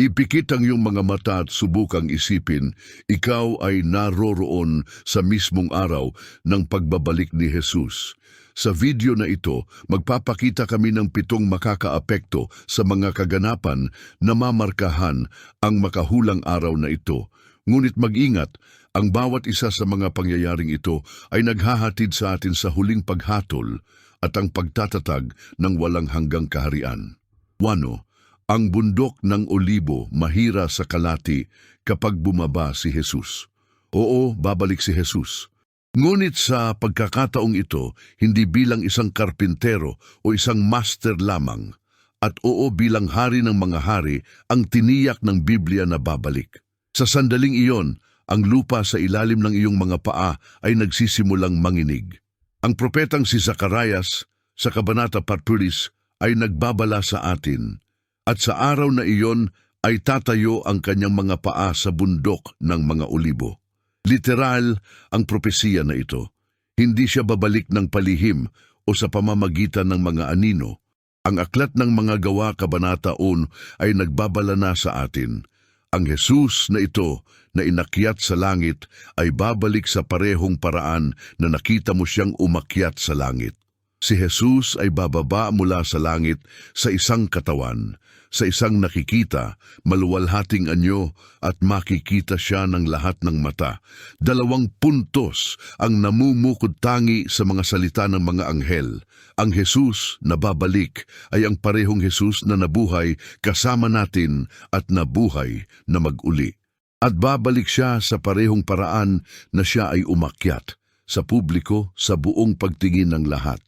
Ipikit ang iyong mga mata at subukang isipin, ikaw ay naroroon sa mismong araw ng pagbabalik ni Jesus. Sa video na ito, magpapakita kami ng pitong makakaapekto sa mga kaganapan na mamarkahan ang makahulang araw na ito. Ngunit mag-ingat, ang bawat isa sa mga pangyayaring ito ay naghahatid sa atin sa huling paghatol at ang pagtatatag ng walang hanggang kaharian. Wano, ang bundok ng olibo mahira sa kalati kapag bumaba si Jesus. Oo, babalik si Jesus. Ngunit sa pagkakataong ito, hindi bilang isang karpintero o isang master lamang, at oo bilang hari ng mga hari ang tiniyak ng Biblia na babalik. Sa sandaling iyon, ang lupa sa ilalim ng iyong mga paa ay nagsisimulang manginig. Ang propetang si Zacarias sa Kabanata Patpulis ay nagbabala sa atin, at sa araw na iyon ay tatayo ang kanyang mga paa sa bundok ng mga olibo. Literal ang propesiya na ito. Hindi siya babalik ng palihim o sa pamamagitan ng mga anino. Ang aklat ng mga gawa kabanata 1 ay nagbabala na sa atin. Ang Jesus na ito na inakyat sa langit ay babalik sa parehong paraan na nakita mo siyang umakyat sa langit. Si Jesus ay bababa mula sa langit sa isang katawan, sa isang nakikita, maluwalhating anyo at makikita siya ng lahat ng mata. Dalawang puntos ang namumukod tangi sa mga salita ng mga anghel. Ang Jesus na babalik ay ang parehong Jesus na nabuhay kasama natin at nabuhay na maguli. At babalik siya sa parehong paraan na siya ay umakyat sa publiko sa buong pagtingin ng lahat.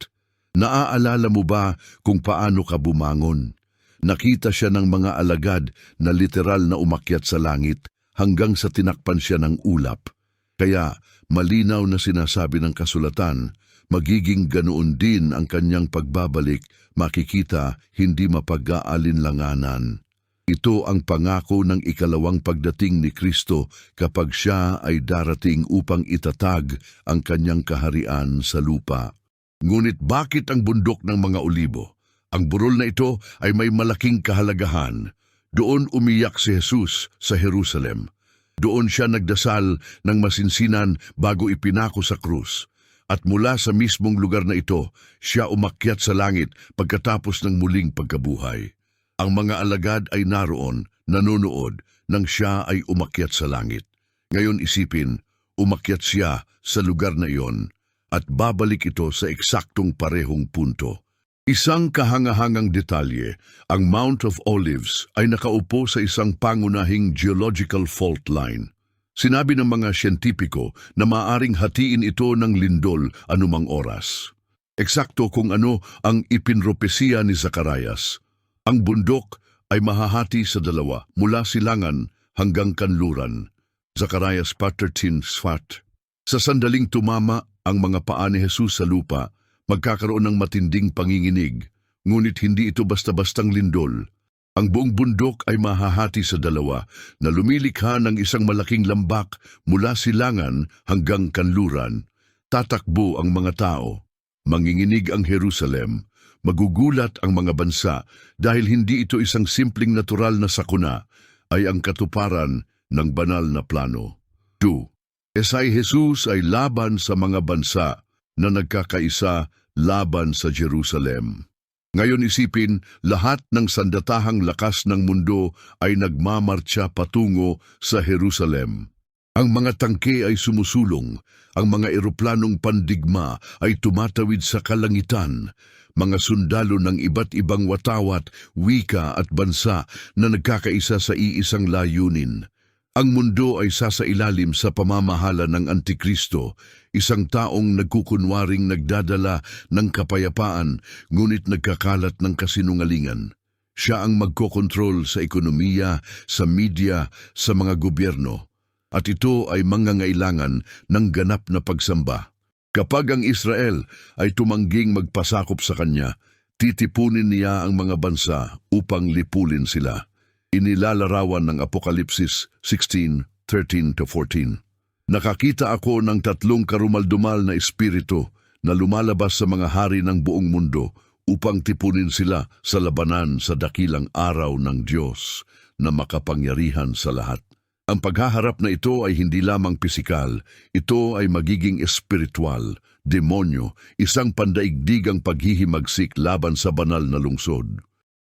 Naaalala mo ba kung paano ka bumangon? Nakita siya ng mga alagad na literal na umakyat sa langit hanggang sa tinakpan siya ng ulap. Kaya malinaw na sinasabi ng kasulatan, magiging ganoon din ang kanyang pagbabalik, makikita hindi mapag-aalinlanganan. Ito ang pangako ng ikalawang pagdating ni Kristo kapag siya ay darating upang itatag ang kanyang kaharian sa lupa. Ngunit bakit ang bundok ng mga olibo? Ang burol na ito ay may malaking kahalagahan. Doon umiyak si Jesus sa Jerusalem. Doon siya nagdasal ng masinsinan bago ipinako sa krus. At mula sa mismong lugar na ito, siya umakyat sa langit pagkatapos ng muling pagkabuhay. Ang mga alagad ay naroon, nanonood, nang siya ay umakyat sa langit. Ngayon isipin, umakyat siya sa lugar na iyon at babalik ito sa eksaktong parehong punto. Isang kahangahangang detalye, ang Mount of Olives ay nakaupo sa isang pangunahing geological fault line. Sinabi ng mga siyentipiko na maaring hatiin ito ng lindol anumang oras. Eksakto kung ano ang ipinropesiya ni Zacarias. Ang bundok ay mahahati sa dalawa mula silangan hanggang kanluran. Zacarias 13 Sfat. Sa sandaling tumama ang mga paa ni Jesus sa lupa, magkakaroon ng matinding panginginig, ngunit hindi ito basta-bastang lindol. Ang buong bundok ay mahahati sa dalawa na lumilikha ng isang malaking lambak mula silangan hanggang kanluran. Tatakbo ang mga tao. Manginginig ang Jerusalem. Magugulat ang mga bansa dahil hindi ito isang simpleng natural na sakuna, ay ang katuparan ng banal na plano. 2. Esay Jesus ay laban sa mga bansa na nagkakaisa laban sa Jerusalem. Ngayon isipin, lahat ng sandatahang lakas ng mundo ay nagmamarcha patungo sa Jerusalem. Ang mga tangke ay sumusulong, ang mga eroplanong pandigma ay tumatawid sa kalangitan, mga sundalo ng iba't ibang watawat, wika at bansa na nagkakaisa sa iisang layunin. Ang mundo ay sasailalim sa pamamahala ng Antikristo, isang taong nagkukunwaring nagdadala ng kapayapaan ngunit nagkakalat ng kasinungalingan. Siya ang magkokontrol sa ekonomiya, sa media, sa mga gobyerno. At ito ay mangangailangan ng ganap na pagsamba. Kapag ang Israel ay tumangging magpasakop sa kanya, titipunin niya ang mga bansa upang lipulin sila inilalarawan ng Apokalipsis 16:13-14. Nakakita ako ng tatlong karumaldumal na espiritu na lumalabas sa mga hari ng buong mundo upang tipunin sila sa labanan sa dakilang araw ng Diyos. na makapangyarihan sa lahat. Ang paghaharap na ito ay hindi lamang pisikal, ito ay magiging espiritual, demonyo, isang pandaigdigang paghihimagsik laban sa banal na lungsod.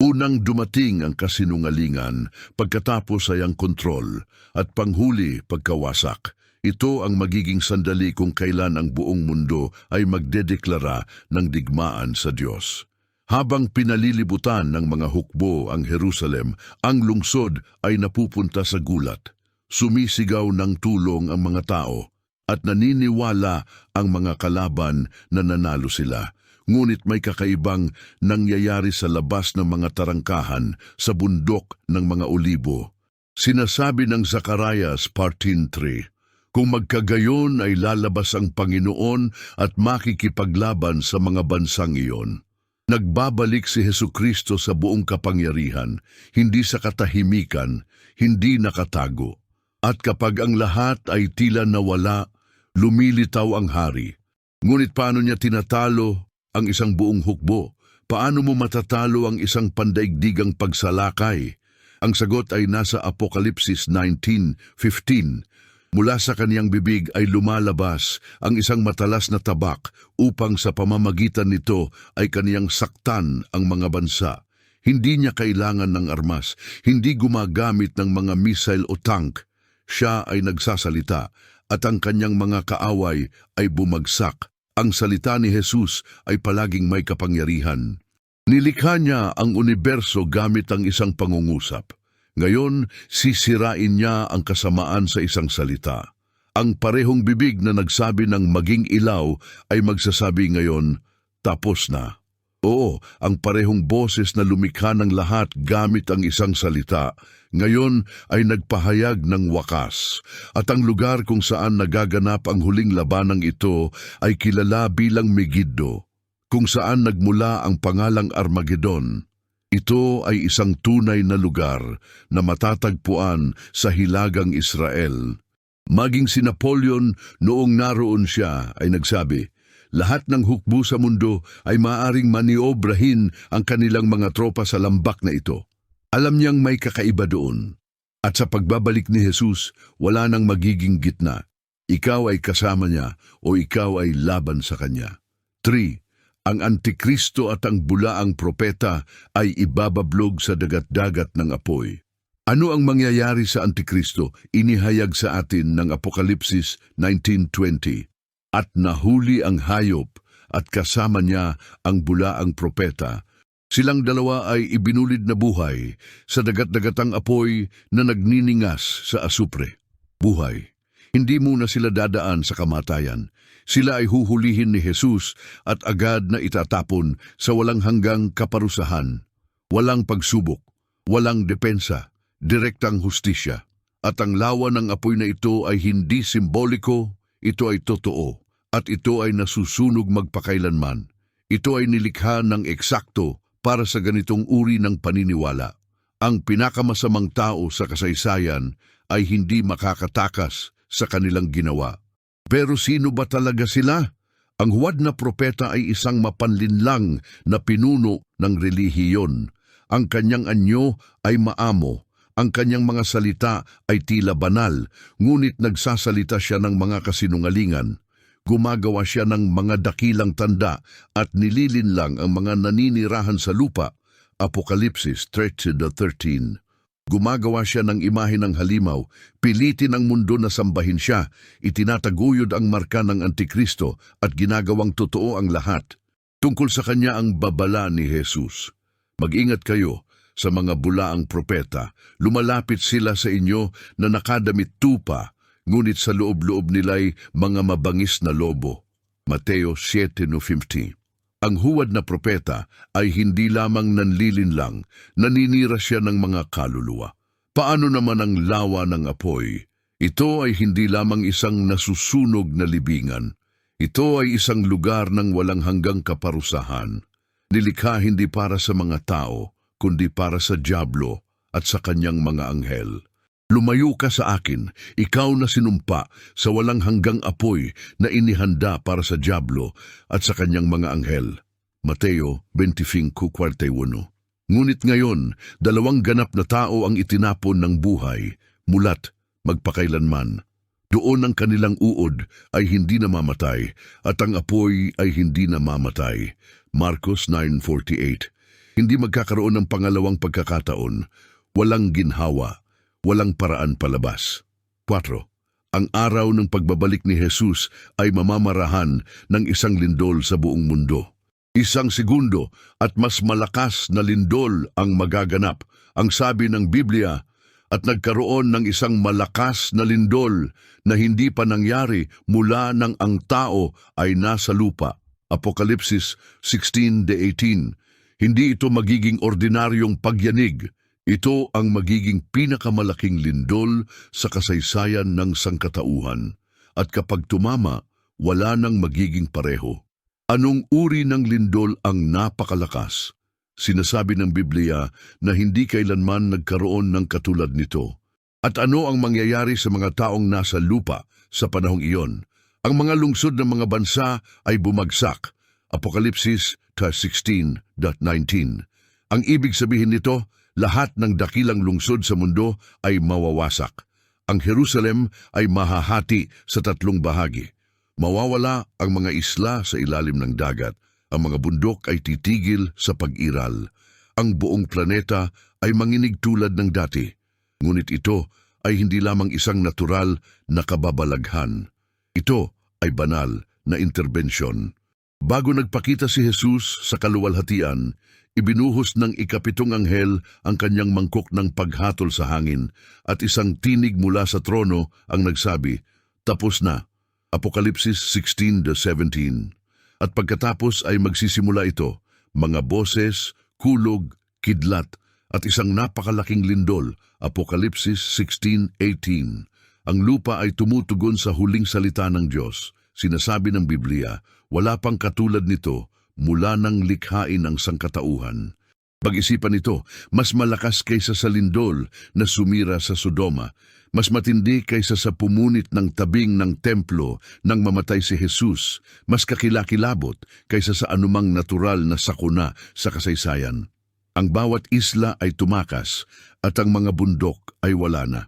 Unang dumating ang kasinungalingan, pagkatapos ay ang kontrol, at panghuli pagkawasak. Ito ang magiging sandali kung kailan ang buong mundo ay magdedeklara ng digmaan sa Diyos. Habang pinalilibutan ng mga hukbo ang Jerusalem, ang lungsod ay napupunta sa gulat. Sumisigaw ng tulong ang mga tao at naniniwala ang mga kalaban na nanalo sila. Ngunit may kakaibang nangyayari sa labas ng mga tarangkahan sa bundok ng mga olibo. Sinasabi ng Zacarias partin 3, Kung magkagayon ay lalabas ang Panginoon at makikipaglaban sa mga bansang iyon. Nagbabalik si Heso Kristo sa buong kapangyarihan, hindi sa katahimikan, hindi nakatago. At kapag ang lahat ay tila nawala, lumilitaw ang hari. Ngunit paano niya tinatalo ang isang buong hukbo? Paano mo matatalo ang isang pandaigdigang pagsalakay? Ang sagot ay nasa Apokalipsis 19.15. Mula sa kaniyang bibig ay lumalabas ang isang matalas na tabak upang sa pamamagitan nito ay kaniyang saktan ang mga bansa. Hindi niya kailangan ng armas, hindi gumagamit ng mga missile o tank. Siya ay nagsasalita at ang kanyang mga kaaway ay bumagsak. Ang salita ni Jesus ay palaging may kapangyarihan. Nilikha niya ang universo gamit ang isang pangungusap. Ngayon, sisirain niya ang kasamaan sa isang salita. Ang parehong bibig na nagsabi ng maging ilaw ay magsasabi ngayon, tapos na. Oo, ang parehong boses na lumikha ng lahat gamit ang isang salita, ngayon ay nagpahayag ng wakas. At ang lugar kung saan nagaganap ang huling labanang ito ay kilala bilang Megiddo, kung saan nagmula ang pangalang Armageddon. Ito ay isang tunay na lugar na matatagpuan sa Hilagang Israel. Maging si Napoleon noong naroon siya ay nagsabi, lahat ng hukbo sa mundo ay maaring maniobrahin ang kanilang mga tropa sa lambak na ito. Alam niyang may kakaiba doon. At sa pagbabalik ni Jesus, wala nang magiging gitna. Ikaw ay kasama niya o ikaw ay laban sa kanya. 3 ang Antikristo at ang bulaang propeta ay ibabablog sa dagat-dagat ng apoy. Ano ang mangyayari sa Antikristo? Inihayag sa atin ng Apokalipsis 19.20. At nahuli ang hayop at kasama niya ang bulaang propeta. Silang dalawa ay ibinulid na buhay sa dagat-dagatang apoy na nagniningas sa asupre. Buhay. Hindi muna sila dadaan sa kamatayan. Sila ay huhulihin ni Jesus at agad na itatapon sa walang hanggang kaparusahan. Walang pagsubok, walang depensa, direktang hustisya. At ang lawa ng apoy na ito ay hindi simboliko, ito ay totoo. At ito ay nasusunog magpakailanman. Ito ay nilikha ng eksakto para sa ganitong uri ng paniniwala. Ang pinakamasamang tao sa kasaysayan ay hindi makakatakas sa kanilang ginawa. Pero sino ba talaga sila? Ang huwad na propeta ay isang mapanlinlang na pinuno ng relihiyon. Ang kanyang anyo ay maamo. Ang kanyang mga salita ay tila banal, ngunit nagsasalita siya ng mga kasinungalingan. Gumagawa siya ng mga dakilang tanda at nililinlang ang mga naninirahan sa lupa. Apokalipsis 30-13 Gumagawa siya ng imahe ng halimaw, pilitin ang mundo na sambahin siya, itinataguyod ang marka ng Antikristo at ginagawang totoo ang lahat. Tungkol sa kanya ang babala ni Jesus. Mag-ingat kayo sa mga bulaang propeta. Lumalapit sila sa inyo na nakadamit tupa, ngunit sa loob-loob nila'y mga mabangis na lobo. Mateo 7.50 ang huwad na propeta ay hindi lamang nanlilinlang, naninira siya ng mga kaluluwa. Paano naman ang lawa ng apoy? Ito ay hindi lamang isang nasusunog na libingan. Ito ay isang lugar ng walang hanggang kaparusahan. Nilikha hindi para sa mga tao, kundi para sa Diablo at sa kanyang mga anghel. Lumayo ka sa akin, ikaw na sinumpa sa walang hanggang apoy na inihanda para sa Diablo at sa kanyang mga anghel. Mateo 25:41 Ngunit ngayon, dalawang ganap na tao ang itinapon ng buhay, mulat, magpakailanman. Doon ang kanilang uod ay hindi namamatay at ang apoy ay hindi namamatay. Marcos 9.48 Hindi magkakaroon ng pangalawang pagkakataon. Walang ginhawa. Walang paraan palabas. 4. Ang araw ng pagbabalik ni Jesus ay mamamarahan ng isang lindol sa buong mundo. Isang segundo at mas malakas na lindol ang magaganap, ang sabi ng Biblia, at nagkaroon ng isang malakas na lindol na hindi pa nangyari mula nang ang tao ay nasa lupa. Apokalipsis 16.18 Hindi ito magiging ordinaryong pagyanig. Ito ang magiging pinakamalaking lindol sa kasaysayan ng sangkatauhan. At kapag tumama, wala nang magiging pareho. Anong uri ng lindol ang napakalakas? Sinasabi ng Biblia na hindi kailanman nagkaroon ng katulad nito. At ano ang mangyayari sa mga taong nasa lupa sa panahong iyon? Ang mga lungsod ng mga bansa ay bumagsak. Apokalipsis 16.19 Ang ibig sabihin nito, lahat ng dakilang lungsod sa mundo ay mawawasak. Ang Jerusalem ay mahahati sa tatlong bahagi. Mawawala ang mga isla sa ilalim ng dagat. Ang mga bundok ay titigil sa pag-iral. Ang buong planeta ay manginig tulad ng dati. Ngunit ito ay hindi lamang isang natural na kababalaghan. Ito ay banal na interbensyon. Bago nagpakita si Jesus sa kaluwalhatian, ibinuhos ng ikapitong anghel ang kanyang mangkok ng paghatol sa hangin at isang tinig mula sa trono ang nagsabi, Tapos na. Apokalipsis 16.17 At pagkatapos ay magsisimula ito, mga boses, kulog, kidlat, at isang napakalaking lindol, Apokalipsis 16.18. Ang lupa ay tumutugon sa huling salita ng Diyos. Sinasabi ng Biblia, wala pang katulad nito mula nang likhain ang sangkatauhan. Pag-isipan ito, mas malakas kaysa sa lindol na sumira sa Sodoma, mas matindi kaysa sa pumunit ng tabing ng templo nang mamatay si Jesus, mas kakilakilabot kaysa sa anumang natural na sakuna sa kasaysayan. Ang bawat isla ay tumakas at ang mga bundok ay wala na.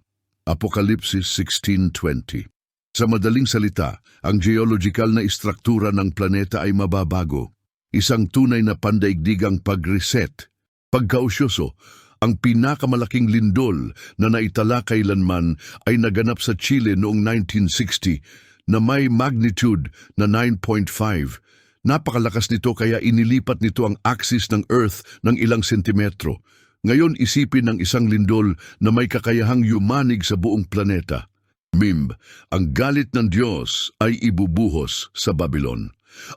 Apokalipsis 16.20 Sa madaling salita, ang geological na istruktura ng planeta ay mababago. Isang tunay na pandaigdigang pag-reset. Pagkausyoso, ang pinakamalaking lindol na naitala kailanman ay naganap sa Chile noong 1960 na may magnitude na 9.5. Napakalakas nito kaya inilipat nito ang axis ng Earth ng ilang sentimetro. Ngayon isipin ng isang lindol na may kakayahang yumanig sa buong planeta. Mimb, ang galit ng Diyos ay ibubuhos sa Babylon.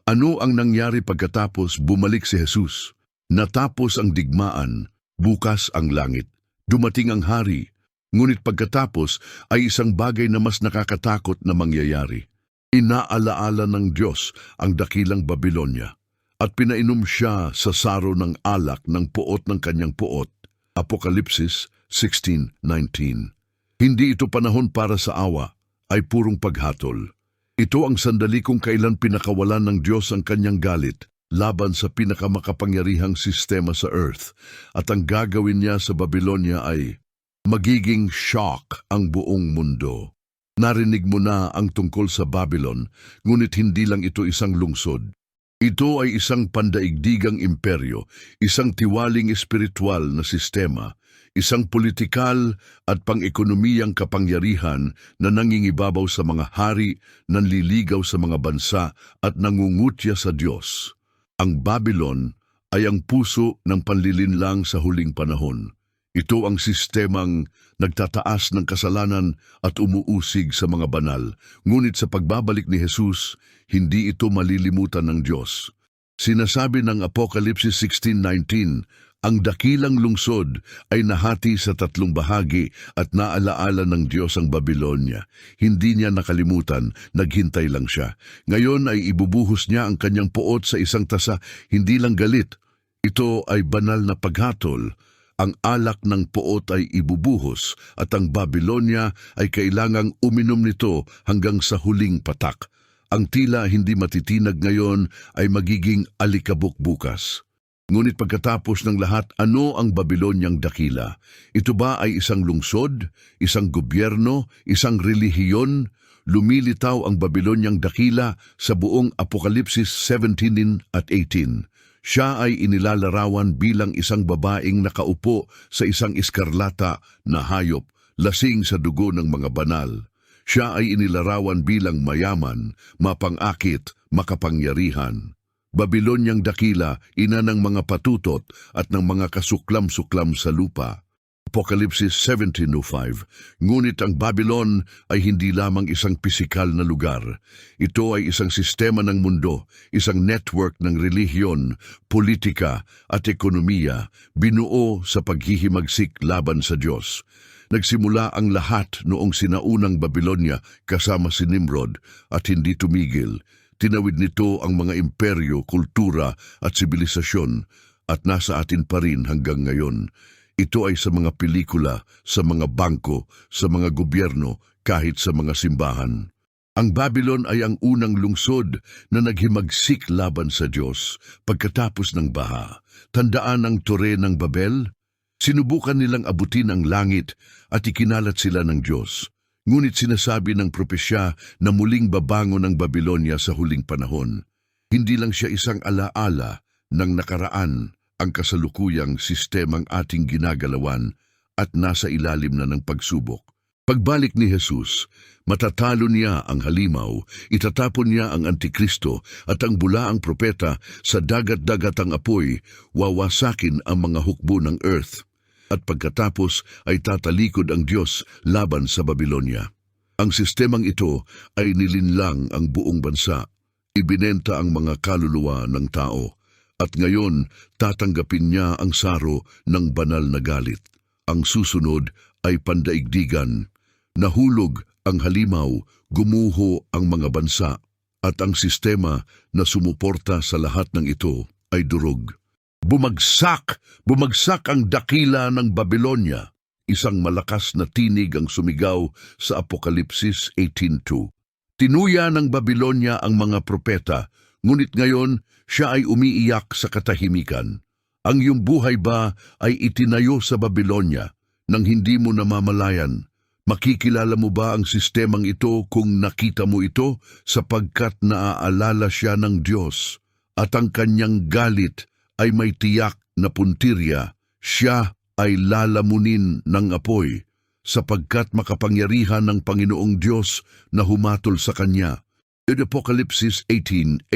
Ano ang nangyari pagkatapos bumalik si Jesus? Natapos ang digmaan, bukas ang langit. Dumating ang hari, ngunit pagkatapos ay isang bagay na mas nakakatakot na mangyayari. Inaalaala ng Diyos ang dakilang Babylonia at pinainom siya sa saro ng alak ng puot ng kanyang puot. Apokalipsis 16.19 Hindi ito panahon para sa awa, ay purong paghatol. Ito ang sandali kung kailan pinakawalan ng Diyos ang kanyang galit laban sa pinakamakapangyarihang sistema sa earth at ang gagawin niya sa Babylonia ay magiging shock ang buong mundo. Narinig mo na ang tungkol sa Babylon, ngunit hindi lang ito isang lungsod. Ito ay isang pandaigdigang imperyo, isang tiwaling espiritual na sistema, isang politikal at pang-ekonomiyang kapangyarihan na nangingibabaw sa mga hari, nanliligaw sa mga bansa at nangungutya sa Diyos. Ang Babylon ay ang puso ng panlilinlang sa huling panahon. Ito ang sistemang nagtataas ng kasalanan at umuusig sa mga banal. Ngunit sa pagbabalik ni Jesus, hindi ito malilimutan ng Diyos. Sinasabi ng Apokalipsis 16.19, ang dakilang lungsod ay nahati sa tatlong bahagi at naalaala ng Diyos ang Babylonia. Hindi niya nakalimutan, naghintay lang siya. Ngayon ay ibubuhos niya ang kanyang puot sa isang tasa, hindi lang galit. Ito ay banal na paghatol. Ang alak ng puot ay ibubuhos at ang Babylonia ay kailangang uminom nito hanggang sa huling patak. Ang tila hindi matitinag ngayon ay magiging alikabok bukas. Ngunit pagkatapos ng lahat, ano ang Babilonyang dakila? Ito ba ay isang lungsod, isang gobyerno, isang relihiyon? Lumilitaw ang Babilonyang dakila sa buong Apokalipsis 17 at 18. Siya ay inilalarawan bilang isang babaeng nakaupo sa isang iskarlata na hayop, lasing sa dugo ng mga banal. Siya ay inilarawan bilang mayaman, mapangakit, makapangyarihan. Babilonyang dakila, ina ng mga patutot at ng mga kasuklam-suklam sa lupa. Apokalipsis 17.05 Ngunit ang Babylon ay hindi lamang isang pisikal na lugar. Ito ay isang sistema ng mundo, isang network ng relihiyon, politika at ekonomiya, binuo sa paghihimagsik laban sa Diyos. Nagsimula ang lahat noong sinaunang Babylonia kasama si Nimrod at hindi tumigil. Tinawid nito ang mga imperyo, kultura at sibilisasyon at nasa atin pa rin hanggang ngayon. Ito ay sa mga pelikula, sa mga bangko, sa mga gobyerno, kahit sa mga simbahan. Ang Babylon ay ang unang lungsod na naghimagsik laban sa Diyos pagkatapos ng baha. Tandaan ang tore ng Babel? Sinubukan nilang abutin ang langit at ikinalat sila ng Diyos. Ngunit sinasabi ng propesya na muling babangon ng Babylonia sa huling panahon. Hindi lang siya isang alaala ng nakaraan, ang kasalukuyang sistemang ating ginagalawan at nasa ilalim na ng pagsubok. Pagbalik ni Jesus, matatalo niya ang halimaw, itatapon niya ang antikristo at ang bulaang propeta sa dagat-dagatang apoy, wawasakin ang mga hukbo ng earth. At pagkatapos ay tatalikod ang Diyos laban sa Babylonia. Ang sistemang ito ay nilinlang ang buong bansa, ibinenta ang mga kaluluwa ng tao at ngayon, tatanggapin niya ang saro ng banal na galit. Ang susunod ay pandaigdigan. Nahulog ang halimaw, gumuho ang mga bansa, at ang sistema na sumuporta sa lahat ng ito ay durog. Bumagsak! Bumagsak ang dakila ng Babylonia. Isang malakas na tinig ang sumigaw sa Apokalipsis 18.2. Tinuya ng Babylonia ang mga propeta, ngunit ngayon siya ay umiiyak sa katahimikan. Ang iyong buhay ba ay itinayo sa Babylonia nang hindi mo namamalayan? Makikilala mo ba ang sistemang ito kung nakita mo ito sapagkat naaalala siya ng Diyos at ang kanyang galit ay may tiyak na puntirya, siya ay lalamunin ng apoy sapagkat makapangyarihan ng Panginoong Diyos na humatol sa kanya. In Apocalypse 18.8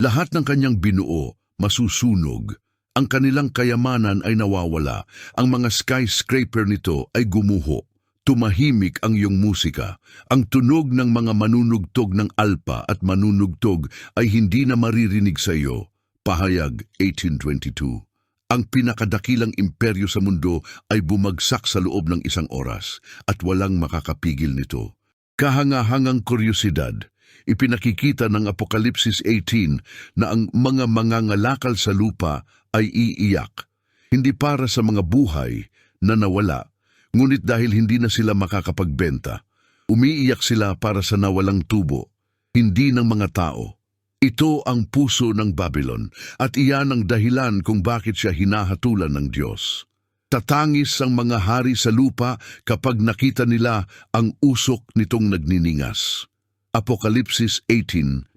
lahat ng kanyang binuo, masusunog. Ang kanilang kayamanan ay nawawala. Ang mga skyscraper nito ay gumuho. Tumahimik ang iyong musika. Ang tunog ng mga manunugtog ng alpa at manunugtog ay hindi na maririnig sa iyo. Pahayag 1822 ang pinakadakilang imperyo sa mundo ay bumagsak sa loob ng isang oras at walang makakapigil nito. Kahangahangang kuryosidad, ipinakikita ng Apokalipsis 18 na ang mga mangangalakal sa lupa ay iiyak, hindi para sa mga buhay na nawala, ngunit dahil hindi na sila makakapagbenta. Umiiyak sila para sa nawalang tubo, hindi ng mga tao. Ito ang puso ng Babylon at iyan ang dahilan kung bakit siya hinahatulan ng Diyos. Tatangis ang mga hari sa lupa kapag nakita nila ang usok nitong nagniningas. Apokalipsis 18.9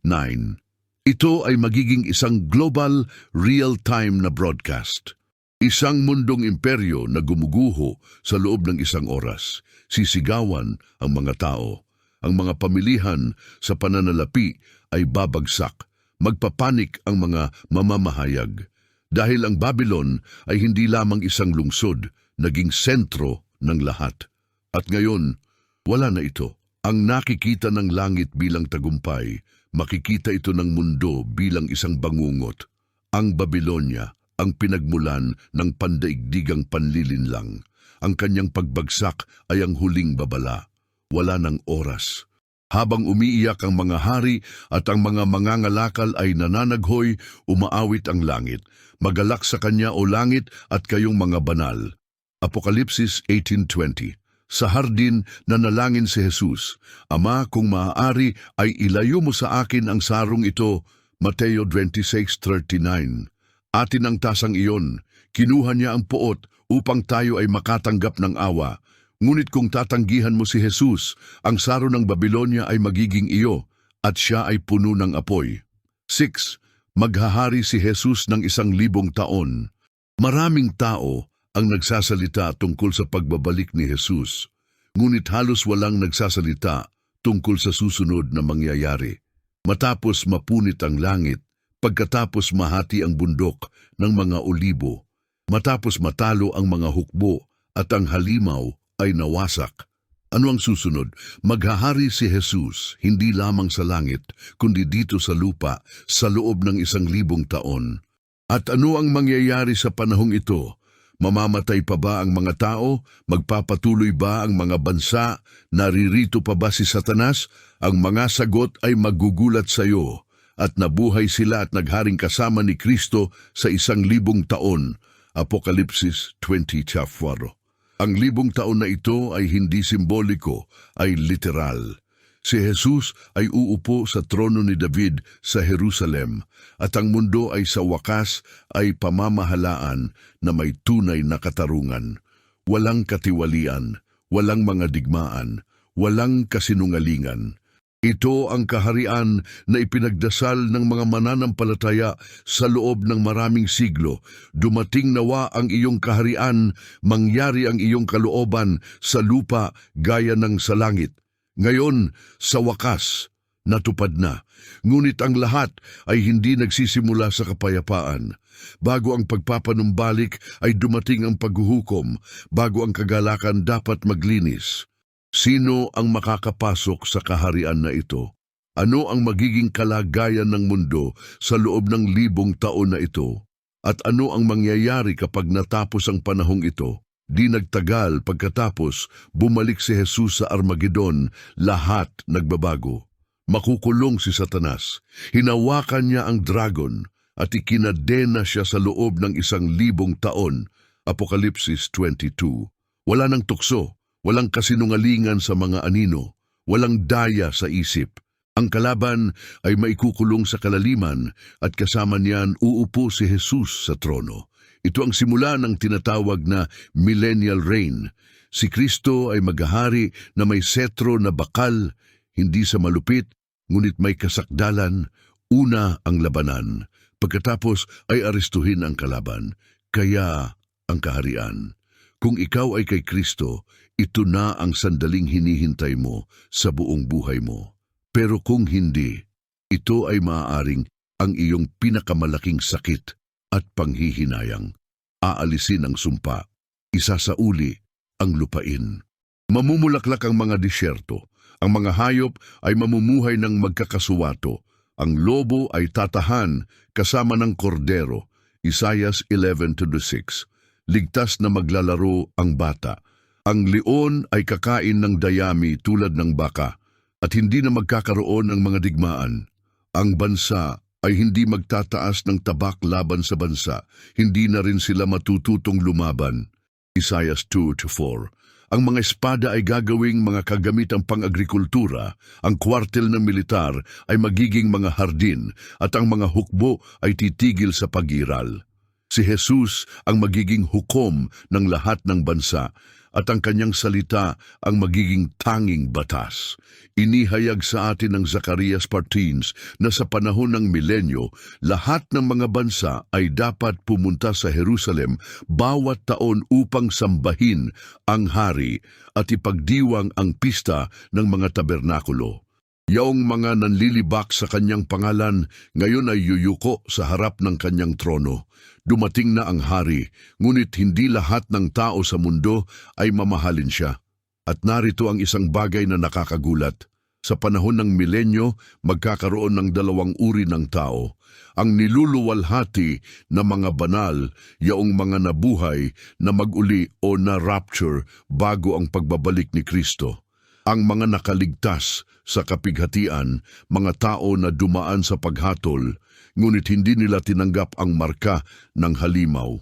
Ito ay magiging isang global, real-time na broadcast. Isang mundong imperyo na gumuguho sa loob ng isang oras. Sisigawan ang mga tao. Ang mga pamilihan sa pananalapi ay babagsak. Magpapanik ang mga mamamahayag. Dahil ang Babylon ay hindi lamang isang lungsod, naging sentro ng lahat. At ngayon, wala na ito. Ang nakikita ng langit bilang tagumpay, makikita ito ng mundo bilang isang bangungot. Ang Babylonia, ang pinagmulan ng pandaigdigang panlilinlang. Ang kanyang pagbagsak ay ang huling babala. Wala ng oras. Habang umiiyak ang mga hari at ang mga mangangalakal ay nananaghoy, umaawit ang langit. Magalak sa kanya o langit at kayong mga banal. Apokalipsis 18.20 Sa hardin, nanalangin si Jesus, Ama, kung maaari ay ilayo mo sa akin ang sarong ito, Mateo 26.39. Atin ang tasang iyon. Kinuha niya ang puot upang tayo ay makatanggap ng awa. Ngunit kung tatanggihan mo si Jesus, ang saro ng Babylonia ay magiging iyo at siya ay puno ng apoy. 6. Maghahari si Jesus ng isang libong taon. Maraming tao ang nagsasalita tungkol sa pagbabalik ni Jesus, ngunit halos walang nagsasalita tungkol sa susunod na mangyayari. Matapos mapunit ang langit, pagkatapos mahati ang bundok ng mga olibo, matapos matalo ang mga hukbo at ang halimaw ay nawasak. Ano ang susunod? Maghahari si Jesus hindi lamang sa langit, kundi dito sa lupa sa loob ng isang libong taon. At ano ang mangyayari sa panahong ito? Mamamatay pa ba ang mga tao? Magpapatuloy ba ang mga bansa? Naririto pa ba si Satanas? Ang mga sagot ay magugulat sa iyo. At nabuhay sila at nagharing kasama ni Kristo sa isang libong taon. Apokalipsis 20.4 Ang libong taon na ito ay hindi simboliko, ay literal. Si Jesus ay uupo sa trono ni David sa Jerusalem at ang mundo ay sa wakas ay pamamahalaan na may tunay na katarungan. Walang katiwalian, walang mga digmaan, walang kasinungalingan. Ito ang kaharian na ipinagdasal ng mga mananampalataya sa loob ng maraming siglo. Dumating nawa ang iyong kaharian, mangyari ang iyong kalooban sa lupa gaya ng sa langit. Ngayon, sa wakas, natupad na. Ngunit ang lahat ay hindi nagsisimula sa kapayapaan. Bago ang pagpapanumbalik ay dumating ang paghuhukom, bago ang kagalakan dapat maglinis. Sino ang makakapasok sa kaharian na ito? Ano ang magiging kalagayan ng mundo sa loob ng libong taon na ito? At ano ang mangyayari kapag natapos ang panahong ito? Di nagtagal pagkatapos bumalik si Jesus sa Armageddon, lahat nagbabago. Makukulong si Satanas. Hinawakan niya ang dragon at ikinadena siya sa loob ng isang libong taon. Apokalipsis 22. Wala nang tukso, walang kasinungalingan sa mga anino, walang daya sa isip. Ang kalaban ay maikukulong sa kalaliman at kasama niyan uupo si Jesus sa trono. Ito ang simula ng tinatawag na millennial reign. Si Kristo ay maghahari na may setro na bakal, hindi sa malupit, ngunit may kasakdalan, una ang labanan. Pagkatapos ay arestuhin ang kalaban, kaya ang kaharian. Kung ikaw ay kay Kristo, ito na ang sandaling hinihintay mo sa buong buhay mo. Pero kung hindi, ito ay maaaring ang iyong pinakamalaking sakit at panghihinayang. Aalisin ang sumpa, isasauli ang lupain. Mamumulaklak ang mga disyerto, ang mga hayop ay mamumuhay ng magkakasuwato, ang lobo ay tatahan kasama ng kordero, Isayas 11.6. Ligtas na maglalaro ang bata. Ang leon ay kakain ng dayami tulad ng baka at hindi na magkakaroon ng mga digmaan. Ang bansa ay hindi magtataas ng tabak laban sa bansa, hindi na rin sila matututong lumaban. Isayas 2-4 Ang mga espada ay gagawing mga kagamitang pang-agrikultura, ang kwartel ng militar ay magiging mga hardin, at ang mga hukbo ay titigil sa pagiral. Si Jesus ang magiging hukom ng lahat ng bansa at ang kanyang salita ang magiging tanging batas. Inihayag sa atin ng Zacarias Partins na sa panahon ng milenyo, lahat ng mga bansa ay dapat pumunta sa Jerusalem bawat taon upang sambahin ang hari at ipagdiwang ang pista ng mga tabernakulo. Yaong mga nanlilibak sa kanyang pangalan ngayon ay yuyuko sa harap ng kanyang trono. Dumating na ang hari, ngunit hindi lahat ng tao sa mundo ay mamahalin siya. At narito ang isang bagay na nakakagulat. Sa panahon ng milenyo, magkakaroon ng dalawang uri ng tao. Ang niluluwalhati na mga banal, yaong mga nabuhay na maguli o na rapture bago ang pagbabalik ni Kristo ang mga nakaligtas sa kapighatian, mga tao na dumaan sa paghatol, ngunit hindi nila tinanggap ang marka ng halimaw.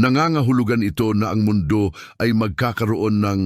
Nangangahulugan ito na ang mundo ay magkakaroon ng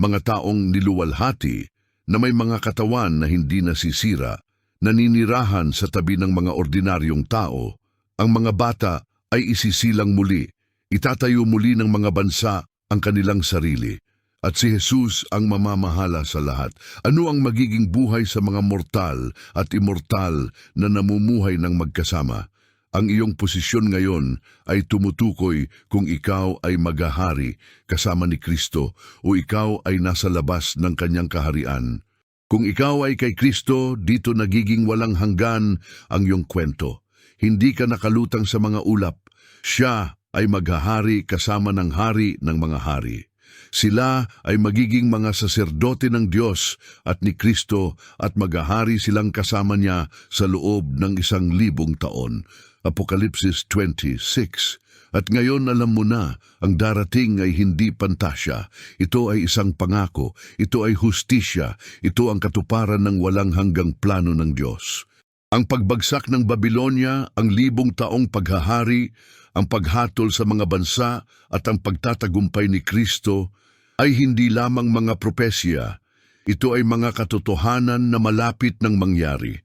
mga taong niluwalhati na may mga katawan na hindi nasisira, naninirahan sa tabi ng mga ordinaryong tao, ang mga bata ay isisilang muli. Itatayo muli ng mga bansa ang kanilang sarili. At si Jesus ang mamamahala sa lahat. Ano ang magiging buhay sa mga mortal at immortal na namumuhay ng magkasama? Ang iyong posisyon ngayon ay tumutukoy kung ikaw ay magahari kasama ni Kristo o ikaw ay nasa labas ng kanyang kaharian. Kung ikaw ay kay Kristo, dito nagiging walang hanggan ang iyong kwento. Hindi ka nakalutang sa mga ulap. Siya ay maghahari kasama ng hari ng mga hari. Sila ay magiging mga saserdote ng Diyos at ni Kristo at maghahari silang kasama niya sa loob ng isang libong taon. Apokalipsis 26 At ngayon alam mo na, ang darating ay hindi pantasya. Ito ay isang pangako, ito ay hustisya, ito ang katuparan ng walang hanggang plano ng Diyos. Ang pagbagsak ng Babylonia, ang libong taong paghahari, ang paghatol sa mga bansa at ang pagtatagumpay ni Kristo ay hindi lamang mga propesya. Ito ay mga katotohanan na malapit ng mangyari.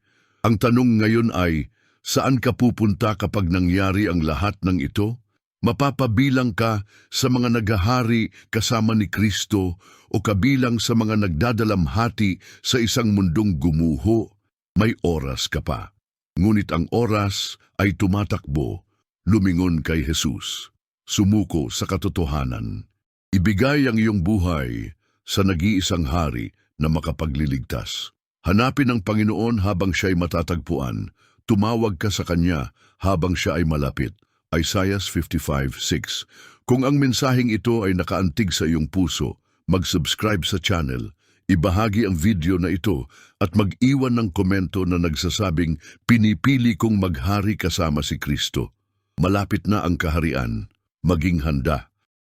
Ang tanong ngayon ay, saan ka pupunta kapag nangyari ang lahat ng ito? Mapapabilang ka sa mga naghahari kasama ni Kristo o kabilang sa mga nagdadalamhati sa isang mundong gumuho? May oras ka pa. Ngunit ang oras ay tumatakbo, lumingon kay Jesus. Sumuko sa katotohanan. Ibigay ang iyong buhay sa nag-iisang hari na makapagliligtas. Hanapin ang Panginoon habang siya'y matatagpuan. Tumawag ka sa Kanya habang siya ay malapit. Isaiah 55.6 Kung ang mensaheng ito ay nakaantig sa iyong puso, mag-subscribe sa channel, ibahagi ang video na ito at mag-iwan ng komento na nagsasabing pinipili kong maghari kasama si Kristo. Malapit na ang kaharian, maging handa.